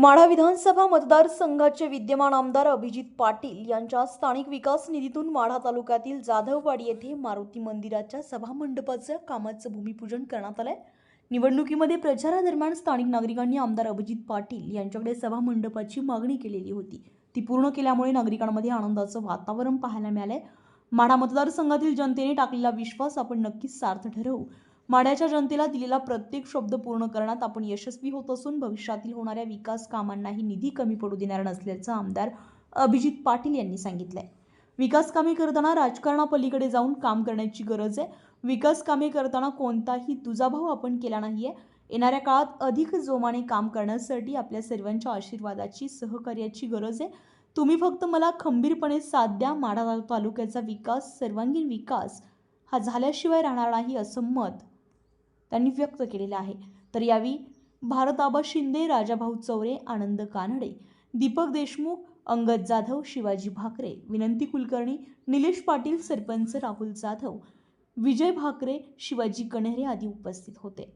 माढा विधानसभा मतदारसंघाचे विद्यमान आमदार अभिजित पाटील यांच्या स्थानिक विकास निधीतून माढा तालुक्यातील जाधववाडी येथे मारुती मंदिराच्या सभामंडपाचं कामाचं भूमिपूजन करण्यात आलंय. निवडणुकीमध्ये प्रचारादरम्यान स्थानिक नागरिकांनी आमदार अभिजित पाटील यांच्याकडे सभामंडपाची मागणी केलेली होती. ती पूर्ण केल्यामुळे नागरिकांमध्ये आनंदाचं वातावरण पाहायला मिळालंय. माढा मतदारसंघातील जनतेने टाकलेला विश्वास आपण नक्कीच सार्थ ठरवू. माढ्याच्या जनतेला दिलेला प्रत्येक शब्द पूर्ण करण्यात आपण यशस्वी होत असून भविष्यातील होणाऱ्या विकास कामांनाही निधी कमी पडू देणार नसल्याचं आमदार अभिजित पाटील यांनी सांगितलंय. विकास कामे करताना राजकारणापलीकडे जाऊन काम करण्याची गरज आहे. विकास कामे करताना कोणताही दुजाभाव आपण केला नाहीये. येणाऱ्या काळात अधिक जोमाने काम करण्यासाठी आपल्या सर्वांच्या आशीर्वादाची सहकार्याची गरज आहे. तुम्ही फक्त मला खंबीरपणे साथ द्या. माढा तालुक्याचा विकास सर्वांगीण विकास हा झाल्याशिवाय राहणार नाही असं मत त्यांनी व्यक्त केलेलं आहे. तर यावेळी भारताबा शिंदे राजाभाऊ चौरे आनंद कानडे दीपक देशमुख अंगद जाधव शिवाजी भाकरे विनंती कुलकर्णी निलेश पाटील सरपंच राहुल जाधव विजय भाकरे शिवाजी कण्हेरे आदी उपस्थित होते.